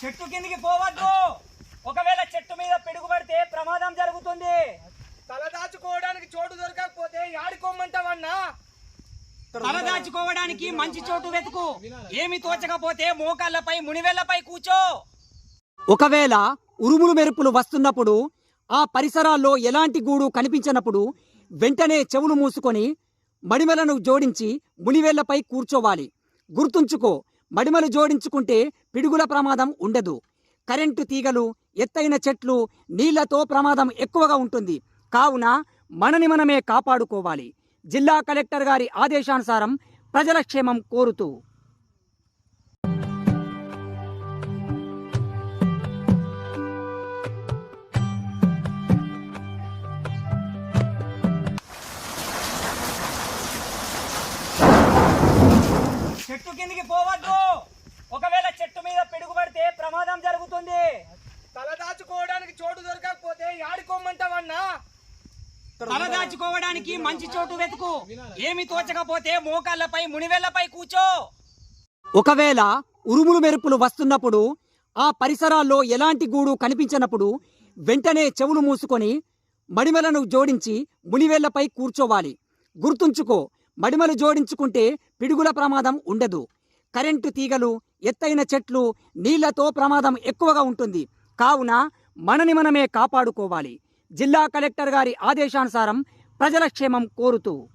చెట్టు కిందికి పోవద్దు. ఒకవేళ చెట్టు మీద పిడుగు పడితే ప్రమాదం జరుగుతుంది. తలదాచుకోవడానికి చోటు దొరకకపోతే యాడికోమంటావన్నా? తలదాచుకోవడానికి మంచి చోటు వెతుకు. ఏమి తోచకపోతే మోకాళ్ళపై మునివెళ్ళపై కూర్చో. ఒకవేళ ఉరుములు మెరుపులు వస్తున్నప్పుడు ఆ పరిసరాల్లో ఎలాంటి గూడు కనిపించినప్పుడు వెంటనే చెవులు మూసుకొని మడిమలను జోడించి మునివేళ్ళపై కూర్చోవాలి. గుర్తుంచుకో మడిమలు జోడించుకుంటే పిడుగుల ప్రమాదం ఉండదు. కరెంటు తీగలు ఎత్తైన చెట్లు నీళ్ళతో ప్రమాదం ఎక్కువగా ఉంటుంది. కావున మనని మనమే కాపాడుకోవాలి. జిల్లా కలెక్టర్ గారి ఆదేశానుసారం ప్రజల క్షేమం కోరుతూ చెట్టు కిందికి పోవద్దు! ఒకవేళ చెట్టు మీద పిడుగు పడితే ప్రమాదం జరుగుతుంది. తలదాచుకోవడానికి చోటు దొరకకపోతే యాడికోమంటావన్నా? తలదాచుకోవడానికి మంచి చోటు వెతుకు. ఏమి తోచకపోతే మోకాళ్ళపై మునివెళ్ళపై కూర్చో. ఒకవేళ ఉరుములు మెరుపులు వస్తున్నప్పుడు ఆ పరిసరాల్లో ఎలాంటి గూడు కనిపించినప్పుడు వెంటనే చెవులు మూసుకొని మడిమలను జోడించి మునివేళ్ళపై కూర్చోవాలి. గుర్తుంచుకో మడిమలు జోడించుకుంటే పిడుగుల ప్రమాదం ఉండదు. కరెంటు తీగలు ఎత్తైన చెట్లు నీళ్ళతో ప్రమాదం ఎక్కువగా ఉంటుంది. కావున మనని మనమే కాపాడుకోవాలి. జిల్లా కలెక్టర్ గారి ఆదేశానుసారం ప్రజల క్షేమం కోరుతూ